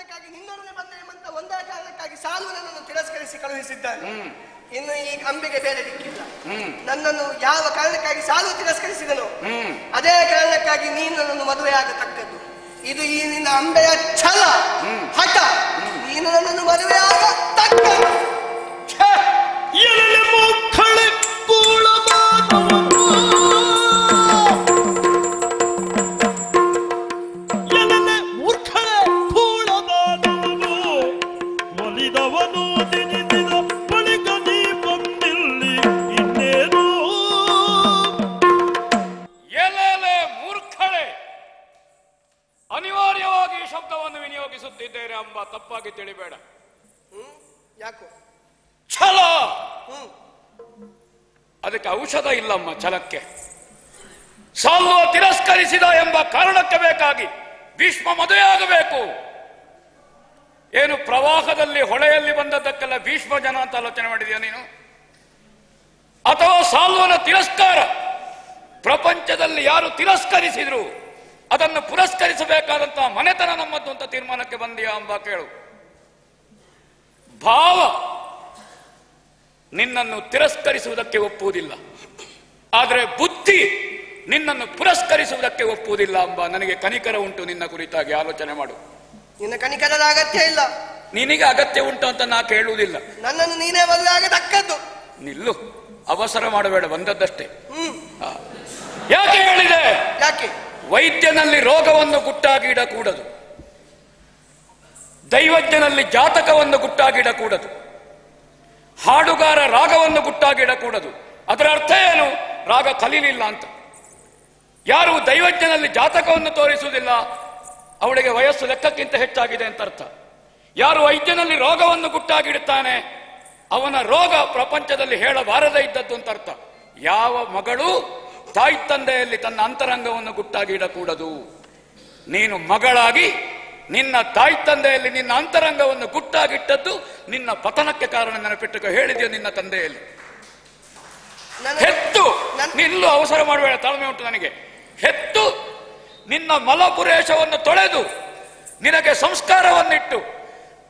ಕಾರಣಕ್ಕಾಗಿ ನಿನ್ನೊಡನೆ ಬಂದೆ ಎಂಬಂತ ಒಂದೇ ಕಾರಣಕ್ಕಾಗಿ ಸಾಲು ನನ್ನನ್ನು ತಿರಸ್ಕರಿಸಿ ಕಳುಹಿಸಿದ್ದಾನೆ. ಇನ್ನು ಈ ಅಂಬಿಗೆ ಬೇರೆ ದಿಕ್ಕಿಲ್ಲ. ನನ್ನನ್ನು ಯಾವ ಕಾರಣಕ್ಕಾಗಿ ಸಾಲು ತಿರಸ್ಕರಿಸಿದನು ಅದೇ ಕಾರಣಕ್ಕಾಗಿ ನೀನು ನನ್ನನ್ನು ಮದುವೆಯಾಗತಕ್ಕದ್ದು. ಇದು ಈ ನಿನ್ನ ಅಂಬೆಯ ಛಲ. ಅನಿವಾರ್ಯವಾಗಿ ಈ ಶಬ್ದವನ್ನು ವಿನಿಯೋಗಿಸುತ್ತಿದ್ದೇನೆ ಎಂಬ ತಪ್ಪಾಗಿ ತಿಳಿಬೇಡ. ಹ್ಮ್? ಯಾಕೋ? ಛಲ! ಹ್ಮ್. ಅದಕ್ಕೆ ಔಷಧ ಇಲ್ಲಮ್ಮ ಛಲಕ್ಕೆ. ಸಾಲ್ವ ತಿರಸ್ಕರಿಸಿದ ಎಂಬ ಕಾರಣಕ್ಕೆ ಬೇಕಾಗಿ ಭೀಷ್ಮ ಮದುವೆಯಾಗಬೇಕು. ಏನು ಪ್ರವಾಹದಲ್ಲಿ ಹೊಳೆಯಲ್ಲಿ ಬಂದದ್ದಕ್ಕೆಲ್ಲ ಭೀಷ್ಮ ಜನ ಅಂತ ಆಲೋಚನೆ ಮಾಡಿದೆಯಾ ನೀನು? ಅಥವಾ ಸಾಲ್ವನ ತಿರಸ್ಕಾರ? ಪ್ರಪಂಚದಲ್ಲಿ ಯಾರು ತಿರಸ್ಕರಿಸಿದ್ರು, ಅದನ್ನು ಪುರಸ್ಕರಿಸಬೇಕಾದಂತಹ ಮನೆತನ ನಮ್ಮದ್ದು ಅಂತ ತೀರ್ಮಾನಕ್ಕೆ ಬಂದಿಯಾ ಎಂಬ ಕೇಳು. ಭಾವ ನಿನ್ನನ್ನು ತಿರಸ್ಕರಿಸುವುದಕ್ಕೆ ಒಪ್ಪುವುದಿಲ್ಲ. ಆದರೆ ಬುದ್ಧಿ ನಿನ್ನನ್ನು ಪುರಸ್ಕರಿಸುವುದಕ್ಕೆ ಒಪ್ಪುವುದಿಲ್ಲ ಅಂಬ. ನನಗೆ ಕನಿಕರ ಉಂಟು ನಿನ್ನ ಕುರಿತಾಗಿ, ಆಲೋಚನೆ ಮಾಡು. ನಿನ್ನ ಕಣಿಕರದ ಅಗತ್ಯ ಇಲ್ಲ. ನಿನಗೆ ಅಗತ್ಯ ಉಂಟು ಅಂತ ನಾ ಕೇಳುವುದಿಲ್ಲ. ನನ್ನನ್ನು ನೀನೇ ಮದುವೆಯಾಗತಕ್ಕದ್ದು ನಿಲ್ಲು. ಅವಸರ ಮಾಡಬೇಡ ಬಂದದ್ದಷ್ಟೇ. ಯಾಕೆ ಹೇಳಿದೆ? ಯಾಕೆ? ವೈದ್ಯನಲ್ಲಿ ರೋಗವನ್ನು ಗುಟ್ಟಾಗಿಡಕೂಡದು ದೈವಜ್ಞನಲ್ಲಿ ಜಾತಕವನ್ನು ಗುಟ್ಟಾಗಿಡಕೂಡದು ಹಾಡುಗಾರ ರಾಗವನ್ನು ಗುಟ್ಟಾಗಿಡಕೂಡದು ಅದರ ಅರ್ಥ ಏನು? ರಾಗ ಕಲೀಲಿಲ್ಲ ಅಂತ. ಯಾರು ದೈವಜ್ಞನಲ್ಲಿ ಜಾತಕವನ್ನು ತೋರಿಸುವುದಿಲ್ಲ ಅವಳಿಗೆ ವಯಸ್ಸು ಲೆಕ್ಕಕ್ಕಿಂತ ಹೆಚ್ಚಾಗಿದೆ ಅಂತ ಅರ್ಥ. ಯಾರು ವೈದ್ಯನಲ್ಲಿ ರೋಗವನ್ನು ಗುಟ್ಟಾಗಿಡುತ್ತಾನೆ ಅವನ ರೋಗ ಪ್ರಪಂಚದಲ್ಲಿ ಹೇಳಬಾರದೇ ಇದ್ದದ್ದು ಅಂತ ಅರ್ಥ. ಯಾವ ಮಗಳು ತಾಯಿ ತಂದೆಯಲ್ಲಿ ತನ್ನ ಅಂತರಂಗವನ್ನು ಗುಟ್ಟಾಗಿ ಇಡಕೂಡದು. ನೀನು ಮಗಳಾಗಿ ನಿನ್ನ ತಾಯಿ ತಂದೆಯಲ್ಲಿ ನಿನ್ನ ಅಂತರಂಗವನ್ನು ಗುಟ್ಟಾಗಿಟ್ಟದ್ದು ನಿನ್ನ ಪತನಕ್ಕೆ ಕಾರಣ ನೆನಪಿಟ್ಟು ಹೇಳಿದೆಯೋ ನಿನ್ನ ತಂದೆಯಲ್ಲಿ? ಹೆತ್ತು ನಿಲ್ಲು ಅವಸರ ಮಾಡಬೇಡ ತಾಳ್ಮೆ ಉಂಟು ನನಗೆ. ಹೆತ್ತು ನಿನ್ನ ಮಲಪುರೇಶವನ್ನು ತೊಳೆದು ನಿನಗೆ ಸಂಸ್ಕಾರವನ್ನಿಟ್ಟು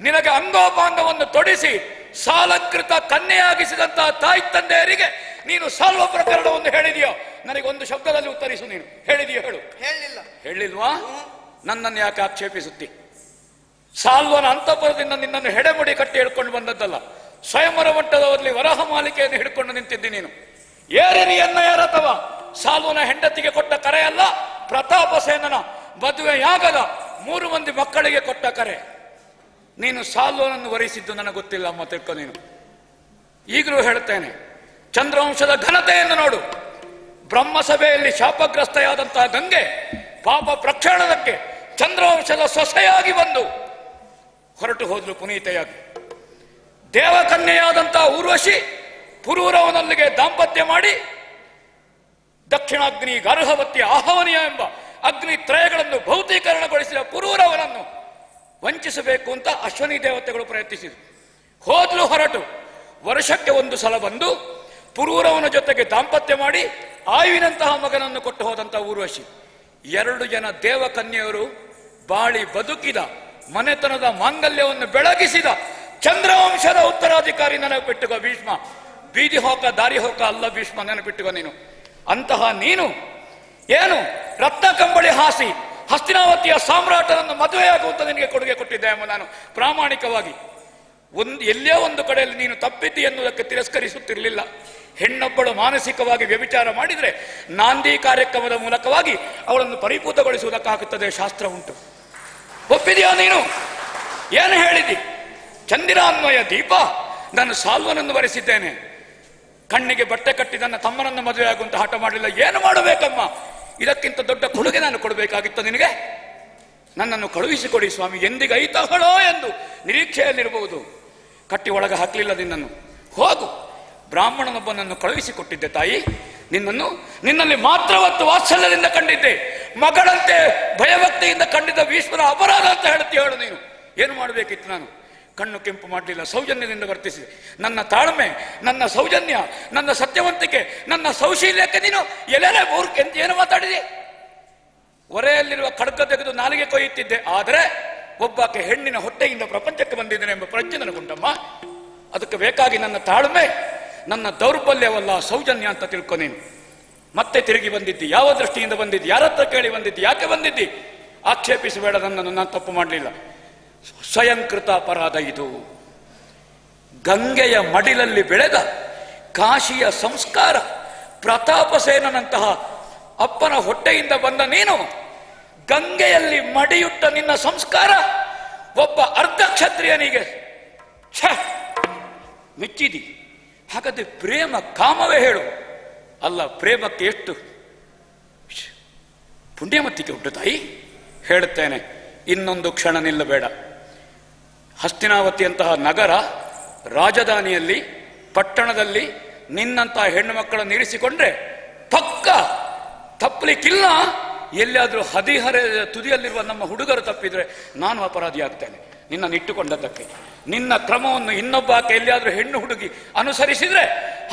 ನಿನಗೆ ಅಂಗೋಪಾಂಗವನ್ನು ತೊಡಿಸಿ ಸಾಲಕೃತ ಕನ್ನೆಯಾಗಿಸಿದಂತಹ ತಾಯಿ ತಂದೆಯರಿಗೆ ನೀನು ಸಾಲ್ವ ಪ್ರಕರಣವನ್ನು ಹೇಳಿದೆಯೋ? ನನಗೊಂದು ಒಂದು ಶಬ್ದದಲ್ಲಿ ಉತ್ತರಿಸು ನೀನು. ಹೇಳಿದೆಯೋ ಹೇಳು. ಹೇಳಿಲ್ಲ. ಹೇಳಿಲ್ವಾ? ನನ್ನನ್ನು ಯಾಕೆ ಆಕ್ಷೇಪಿಸುತ್ತಿ? ಸಾಲ್ವನ ಅಂತಪುರದಿಂದ ನಿನ್ನನ್ನು ಹೆಡೆಮುಡಿ ಕಟ್ಟಿ ಹಿಡ್ಕೊಂಡು ಬಂದದ್ದಲ್ಲ. ಸ್ವಯಂವರ ಮಟ್ಟದಲ್ಲಿ ವರಹ ಮಾಲಿಕೆಯನ್ನು ಹಿಡ್ಕೊಂಡು ನಿಂತಿದ್ದಿ ನೀನು. ಏರಿನಿ ಯಾರತವ? ಸಾಲ್ವನ ಹೆಂಡತಿಗೆ ಕೊಟ್ಟ ಕರೆ ಅಲ್ಲ ಪ್ರತಾಪ ಸೇನನ ಮದುವೆಯಾಗದ ಮೂರು ಮಂದಿ ಮಕ್ಕಳಿಗೆ ಕೊಟ್ಟ ಕರೆ. ನೀನು ಸಾಲೋನನ್ನು ವರಿಸಿದ್ದು ನನಗೆ ಗೊತ್ತಿಲ್ಲ ಅಮ್ಮ, ತಿಳ್ಕೊ ನೀನು. ಈಗಲೂ ಹೇಳ್ತೇನೆ, ಚಂದ್ರವಂಶದ ಘನತೆಯನ್ನು ನೋಡು. ಬ್ರಹ್ಮಸಭೆಯಲ್ಲಿ ಶಾಪಗ್ರಸ್ತೆಯಾದಂತಹ ಗಂಗೆ ಪಾಪ ಪ್ರಕ್ಷಾಳನಕ್ಕೆ ಚಂದ್ರವಂಶದ ಸೊಸೆಯಾಗಿ ಬಂದು ಹೊರಟು ಹೋದ್ಲು ಪುನೀತೆಯಾಗಿ. ದೇವಕನ್ಯೆಯಾದಂತಹ ಊರ್ವಶಿ ಪುರೂರವನಲ್ಲಿಗೆ ದಾಂಪತ್ಯ ಮಾಡಿ ದಕ್ಷಿಣಾಗ್ನಿ ಗರ್ಹವತಿ ಆಹವನಿಯ ಎಂಬ ಅಗ್ನಿ ತ್ರಯಗಳನ್ನು ಭೌತೀಕರಣಗೊಳಿಸಿದ ಪುರೂರವನನ್ನು ವಂಚಿಸಬೇಕು ಅಂತ ಅಶ್ವನಿ ದೇವತೆಗಳು ಪ್ರಯತ್ನಿಸಿದರು. ಹೋದ್ಲು ಹೊರಟು. ವರ್ಷಕ್ಕೆ ಒಂದು ಸಲ ಬಂದು ಪುರೂರವನ ಜೊತೆಗೆ ದಾಂಪತ್ಯ ಮಾಡಿ ಆಯುವಿನಂತಹ ಮಗನನ್ನು ಕೊಟ್ಟು ಹೋದಂತಹ ಊರ್ವಶಿ. ಎರಡು ಜನ ದೇವಕನ್ಯೆಯರು ಬಾಳಿ ಬದುಕಿದ, ಮನೆತನದ ಮಾಂಗಲ್ಯವನ್ನು ಬೆಳಗಿಸಿದ ಚಂದ್ರವಂಶದ ಉತ್ತರಾಧಿಕಾರಿ ನೆನಪಿಟ್ಟುಕೋ ಭೀಷ್ಮ. ಬೀದಿ ಹೋಕ ದಾರಿ ಹೋಕ ಅಲ್ಲ ಭೀಷ್ಮ, ನೆನಪಿಟ್ಟುಕೋ ನೀನು. ಅಂತಹ ನೀನು ಏನು ರತ್ನ ಕಂಬಳಿ ಹಾಸಿ ಹಸ್ತಿನಾವತಿಯ ಸಾಮ್ರಾಟನನ್ನು ಮದುವೆಯಾಗುವಂತ ನಿನಗೆ ಕೊಡುಗೆ ಕೊಟ್ಟಿದ್ದೆ ಎಂಬ ನಾನು ಪ್ರಾಮಾಣಿಕವಾಗಿ. ಒಂದು ಎಲ್ಲೇ ಒಂದು ಕಡೆಯಲ್ಲಿ ನೀನು ತಪ್ಪಿದ್ದಿ ಎನ್ನುವುದಕ್ಕೆ ತಿರಸ್ಕರಿಸುತ್ತಿರಲಿಲ್ಲ. ಹೆಣ್ಣೊಬ್ಬಳು ಮಾನಸಿಕವಾಗಿ ವ್ಯಭಿಚಾರ ಮಾಡಿದರೆ ನಾಂದಿ ಕಾರ್ಯಕ್ರಮದ ಮೂಲಕವಾಗಿ ಅವಳನ್ನು ಪರಿಪೂತಗೊಳಿಸುವುದಕ್ಕಾಗುತ್ತದೆ ಶಾಸ್ತ್ರ ಉಂಟು. ಒಪ್ಪಿದೆಯಾ ನೀನು? ಏನು ಹೇಳಿದಿ? ಚಂದಿರಾನ್ವಯ ದೀಪ? ನಾನು ಸಾಲ್ವನನ್ನು ವರೆಸಿದ್ದೇನೆ. ಕಣ್ಣಿಗೆ ಬಟ್ಟೆ ಕಟ್ಟಿ ನನ್ನ ತಮ್ಮನನ್ನು ಮದುವೆಯಾಗುವಂತ ಹಠ ಮಾಡಲಿಲ್ಲ. ಏನು ಮಾಡಬೇಕಮ್ಮ? ಇದಕ್ಕಿಂತ ದೊಡ್ಡ ಕೊಡುಗೆ ನಾನು ಕೊಡಬೇಕಾಗಿತ್ತು ನಿನಗೆ? ನನ್ನನ್ನು ಕಳುಹಿಸಿಕೊಡಿ ಸ್ವಾಮಿ. ಎಂದಿಗೈತಹಳೋ ಎಂದು ನಿರೀಕ್ಷೆಯಲ್ಲಿರಬಹುದು. ಕಟ್ಟಿ ಒಳಗೆ ಹಾಕಲಿಲ್ಲ ನಿನ್ನನ್ನು. ಹೋಗು. ಬ್ರಾಹ್ಮಣನೊಬ್ಬನನ್ನು ಕಳುಹಿಸಿಕೊಟ್ಟಿದ್ದೆ ತಾಯಿ. ನಿನ್ನನ್ನು ನಿನ್ನಲ್ಲಿ ಮಾತ್ರವತ್ತು ವಾತ್ಸಲ್ಯದಿಂದ ಕಂಡಿದ್ದೆ. ಮಗಳಂತೆ ಭಯಭಕ್ತಿಯಿಂದ ಕಂಡಿದ್ದ ಭೀಷ್ಮರ ಅಪರಾಧ ಅಂತ ಹೇಳ್ತೀಯ ಹೇಳು ನೀನು. ಏನು ಮಾಡಬೇಕಿತ್ತು ನಾನು? ಕಣ್ಣು ಕೆಂಪು ಮಾಡಲಿಲ್ಲ, ಸೌಜನ್ಯದಿಂದ ವರ್ತಿಸಿದೆ ನನ್ನ ತಾಳ್ಮೆ, ನನ್ನ ಸೌಜನ್ಯ, ನನ್ನ ಸತ್ಯವಂತಿಕೆ, ನನ್ನ ಸೌಶೀಲ್ಯಕ್ಕೆ ನೀನು ಎಲ್ಲೆಲ್ಲ ಎಂತ ಏನು ಮಾತಾಡಿದೆ. ಹೊರೆಯಲ್ಲಿರುವ ಖಡ್ಗ ತೆಗೆದು ನಾಲಿಗೆ ಕೊಯ್ಯುತ್ತಿದ್ದೆ, ಆದರೆ ಒಬ್ಬಾಕೆ ಹೆಣ್ಣಿನ ಹೊಟ್ಟೆಯಿಂದ ಪ್ರಪಂಚಕ್ಕೆ ಬಂದಿದ್ದೇನೆ ಎಂಬ ಪ್ರಜ್ಞೆ ನನಗುಂಟಮ್ಮ. ಅದಕ್ಕೆ ಬೇಕಾಗಿ ನನ್ನ ತಾಳ್ಮೆ, ನನ್ನ ದೌರ್ಬಲ್ಯವಲ್ಲ ಸೌಜನ್ಯ ಅಂತ ತಿಳ್ಕೊ ನೀನು. ಮತ್ತೆ ತಿರುಗಿ ಬಂದಿದ್ದಿ, ಯಾವ ದೃಷ್ಟಿಯಿಂದ ಬಂದಿದ್ದಿ, ಯಾರತ್ರ ಕೇಳಿ ಬಂದಿದ್ದಿ, ಯಾಕೆ ಬಂದಿದ್ದಿ? ಆಕ್ಷೇಪಿಸಬೇಡ ನನ್ನನ್ನು, ನಾನು ತಪ್ಪು ಮಾಡಲಿಲ್ಲ. ಸ್ವಯಂಕೃತ ಅಪರಾಧ ಇದು. ಗಂಗೆಯ ಮಡಿಲಲ್ಲಿ ಬೆಳೆದ ಕಾಶಿಯ ಸಂಸ್ಕಾರ ಪ್ರತಾಪಸೇನಂತಹ ಅಪ್ಪನ ಹೊಟ್ಟೆಯಿಂದ ಬಂದ ನೀನು ಗಂಗೆಯಲ್ಲಿ ಮಡಿಯುಟ್ಟ ನಿನ್ನ ಸಂಸ್ಕಾರ ಒಬ್ಬ ಅರ್ಧ ಕ್ಷತ್ರಿಯನಿಗೆ ಛ, ಮೆಚ್ಚಿದಿ. ಹಾಗಾದ್ರೆ ಪ್ರೇಮ ಕಾಮವೇ ಹೇಳು. ಅಲ್ಲ, ಪ್ರೇಮಕ್ಕೆ ಎಷ್ಟು. ಪುಣ್ಯಮತ್ತಿಗೆ ಉಂಟು ತಾಯಿ. ಹೇಳುತ್ತೇನೆ ಇನ್ನೊಂದು ಕ್ಷಣ ನಿಲ್ಲಬೇಡ. ಹಸ್ತಿನಾವತಿಯಂತಹ ನಗರ ರಾಜಧಾನಿಯಲ್ಲಿ, ಪಟ್ಟಣದಲ್ಲಿ ನಿನ್ನಂತಹ ಹೆಣ್ಣು ಮಕ್ಕಳನ್ನು ಇರಿಸಿಕೊಂಡ್ರೆ ಪಕ್ಕ ತಪ್ಪಲಿಕ್ಕಿಲ್ಲ. ಎಲ್ಲಿಯಾದರೂ ಹದಿಹರೆಯ ತುದಿಯಲ್ಲಿರುವ ನಮ್ಮ ಹುಡುಗರು ತಪ್ಪಿದ್ರೆ ನಾನು ಅಪರಾಧಿ ಆಗ್ತೇನೆ ನಿನ್ನನ್ನು ಇಟ್ಟುಕೊಂಡದ್ದಕ್ಕೆ. ನಿನ್ನ ಕ್ರಮವನ್ನು ಇನ್ನೊಬ್ಬ ಆಕೆ ಎಲ್ಲಿಯಾದರೂ ಹೆಣ್ಣು ಹುಡುಗಿ ಅನುಸರಿಸಿದ್ರೆ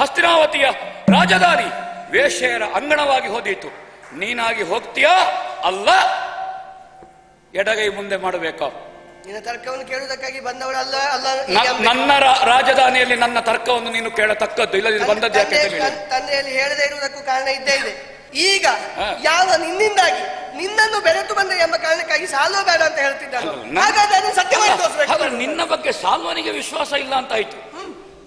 ಹಸ್ತಿನಾವತಿಯ ರಾಜಧಾನಿ ವೇಶ್ಯೆಯರ ಅಂಗಣವಾಗಿ ಹೋದೀತು. ನೀನಾಗಿ ಹೋಗ್ತೀಯಾ? ಅಲ್ಲ. ಎಡಗೈ ಮುಂದೆ ಮಾಡಬೇಕಾ? ನಿನ್ನ ತರ್ಕವನ್ನು ಕೇಳುವುದಕ್ಕಾಗಿ ಬಂದವಳಲ್ಲ ಅಲ್ಲ ನನ್ನ ರಾ- ರಾಜಧಾನಿಯಲ್ಲಿ ನನ್ನ ತರ್ಕವನ್ನು ನೀನು ಕೇಳತಕ್ಕದ್ದು. ಇಲ್ಲದಿದ್ದು ಬಂದದ್ದು ಯಾಕೆ ತಂದೆ- ತಿಳಿಯಲಿಲ್ಲ? ತನ್- ತಂದೆಯಲ್ಲಿ ಹೇಳದೇ ಇರುವುದಕ್ಕೂ ಕಾರಣ ಇದ್ದೇ ಇದೆ. ಈಗ ಹಾ. ಯಾವ ನಿನ್ನಿಂದಾಗಿ ನಿನ್ನನ್ನು ಬೆರೆತು ಬಂದ ಎಂಬ ಕಾರಣಕ್ಕಾಗಿ ಸಾಲೋ ಬೇಡ ಅಂತ ಹೇಳ್ತಿದ್ದಾನೆ ಅಲ್ಲ, ನನ್ನ- ಹಾಗಾದ್ರೆ ಅದನ್ನು ಸತ್ಯ ಮಾಡಿ ತೋರಿಸ್ಬೇಕು. ಹಾಗಾದ್ರೆ ನಿನ್ನ ಬಗ್ಗೆ ಸಾಲ್ವನಿಗೆ ವಿಶ್ವಾಸ ಇಲ್ಲ ಅಂತ ಆಯ್ತು.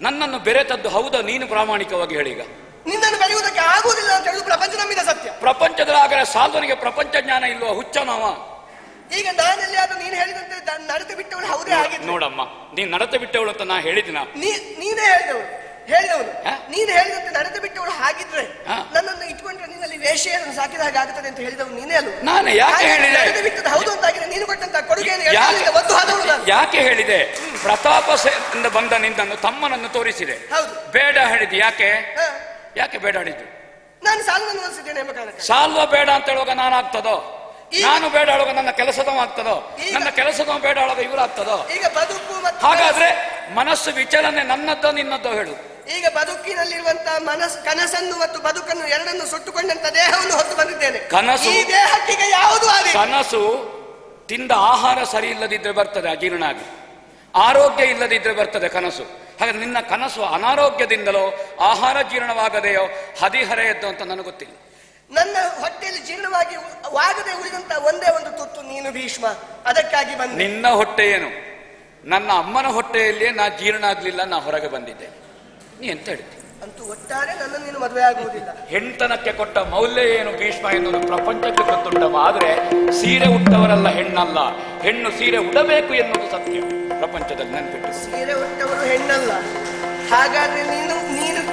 ನನ್ನನ್ನು ಬೆರೆತದ್ದು ಹೌದಾ ನೀನು ಪ್ರಾಮಾಣಿಕವಾಗಿ ಹೇಳಿ ಈಗ. ನಿನ್ನನ್ನು ಬೆಳೆಯುವುದಕ್ಕೆ ಆಗುವುದಿಲ್ಲ ಅಂತ ಹೇಳುದು ಪ್ರಪಂಚ ನಂಬಿದ ಸತ್ಯ. ಪ್ರಪಂಚದ ಆಗಲೇ ಸಾಲ್ವನಿಗೆ ಪ್ರಪಂಚ ಜ್ಞಾನ ಇಲ್ವಾ ಹುಚ್ಚನವ ಈಗ ನಾನಲ್ಲಿ ಅದು ನೀನು ಹೇಳಿದಂತೆ ದ- ನಡೆದು ಬಿಟ್ಟವಳು ಹೌದೇ ಆಗಿದೆ ನೋಡಮ್ಮ ನೀನ್ ನಡತೆ ಬಿಟ್ಟವಳು ಅಂತ ನಾ ಹೇಳಿದಿನ? ನೀ ನೀನೇ ಹೇಳಿದವಳು. ಹೇಳಿದವನು ನೀನ್ ನೀನು ಹೇಳಿದಂತೆ ನಡೆದು ಬಿಟ್ಟವಳು ಹಾಗಿದ್ರೆ. ನನ್ನನ್ನು ಇಟ್ಕೊಂಡ್ರೆ ನಿನ್ನಲ್ಲಿ ವೇಷೆಯನ್ನು ಸಾಕಿದ ಹಾಗೆ ಆಗುತ್ತದೆ ಅಂತ ಹೇಳಿದವನು ನೀನೇ ಅಲ್ವ? ನಾನು ಯಾಕೆ ಹೇಳಿದೆ? ನಡೆದು ಬಿಟ್ಟದ್ದು ಹೌದು ಅಂತಾಗಿದೆ ನೀನು ಕೊಟ್ಟಂತ ಕೊಡುಗೆಯನ್ನು ಯಾಕೆ ಒದ್ದು ಹೋದವಳು ನಾನು. ಯಾಕೆ ಹೇಳಿದೆ? ಪ್ರತಾಪದಿಂದ ಬಂದ ನಿನ್ನನ್ನು ತಮ್ಮನನ್ನು ತೋರಿಸಿದೆ. ಹೌದು. ಬೇಡ ಹೇಳಿದ್ದು ಯಾಕೆ. ಯಾಕೆ ಬೇಡ ಹೇಳಿದ್ದು? ನಾನು ಸಾಲವನ್ನು ಒಲಿಸಿದ್ದೇನೆ ಎಂಬ ಕಾರಣಕ್ಕೆ ಸಾಲ್ವ ಬೇಡ ಅಂತ ಹೇಳುವಾಗ ನಾನು ಆಗ್ತದೋ ನಾನು ಬೇಡ ಹೇಳುವಾಗ ನನ್ನ ಕೆಲಸದವ ಆಗ್ತದೋ? ನನ್ನ ಕೆಲಸದವ ಬೇಡ ಹೇಳುವಾಗ ಇವರು ಆಗ್ತದೋ ಈಗ ಬದುಕು ಮತ್ತು ಹಾಗಾದ್ರೆ ಮನಸ್ಸು ವಿಚಲನೆ ನನ್ನದ್ದೋ ನಿನ್ನದ್ದೋ ಹೇಳು. ಈಗ ಬದುಕಿನಲ್ಲಿರುವಂತಹ ಮನಸ್ ಕನಸನ್ನು ಮತ್ತು ಬದುಕನ್ನು ಎರಡನ್ನು ಸುಟ್ಟುಕೊಂಡಂತ ದೇಹವನ್ನು ಹೊತ್ತು ಬಂದಿದ್ದೇನೆ. ಕನಸು- ಈ ದೇಹಕ್ಕೆ ಯಾವುದು ಕನಸು ತಿಂದ ಆಹಾರ ಸರಿ ಇಲ್ಲದಿದ್ರೆ ಬರ್ತದೆ ಅಜೀರ್ಣ ಆಗಿ ಆರೋಗ್ಯ ಇಲ್ಲದಿದ್ರೆ ಬರ್ತದೆ ಕನಸು. ಹಾಗಾದ್ರೆ ನಿನ್ನ ಕನಸು ಅನಾರೋಗ್ಯದಿಂದಲೋ ಆಹಾರ ಜೀರ್ಣವಾಗದೆಯೋ ಹದಿಹರೆಯದ್ದು ಅಂತ ನನಗೆ ಗೊತ್ತಿಲ್ಲ. ನನ್ನ ಹೊಟ್ಟೆಯಲ್ಲಿ ಜೀರ್ಣವಾಗಿ ವಾಗದೆ ಉಳಿದಂತ ಒಂದೇ ಒಂದು ತುತ್ತು ನೀನು ಭೀಷ್ಮ. ಅದಕ್ಕಾಗಿ ಬಂದೆ. ನಿನ್ನ ಹೊಟ್ಟೆ ಏನು? ನನ್ನ ಅಮ್ಮನ ಹೊಟ್ಟೆಯಲ್ಲಿಯೇ ನಾ ಜೀರ್ಣ ಆಗ್ಲಿಲ್ಲ ನಾ ಹೊರಗೆ ಬಂದಿದ್ದೆ. ನೀ ಎಂತ ಹೇಳ್ತೀನಿ ಅಂತೂ ಒಟ್ಟಾರೆ ನನ್ನ ನೀನು ಮದುವೆ ಆಗುವುದಿಲ್ಲ. ಹೆಣ್ತನಕ್ಕೆ ಕೊಟ್ಟ ಮೌಲ್ಯ ಏನು ಭೀಷ್ಮ ಎನ್ನುವುದು ಪ್ರಪಂಚಕ್ಕೆ ಗೊತ್ತುಂಟವ ಆದ್ರೆ ಸೀರೆ ಉಟ್ಟವರಲ್ಲ ಹೆಣ್ಣಲ್ಲ ಹೆಣ್ಣು ಸೀರೆ ಉಡಬೇಕು ಎನ್ನುವುದು ಸತ್ಯ. ಪ್ರಪಂಚದಲ್ಲಿ ನೆನಪಿಟ್ಟು. ಸೀರೆ ಉಟ್ಟವರು ಹೆಣ್ಣಲ್ಲ. ಹಾಗಾದ್ರೆ ನೀನು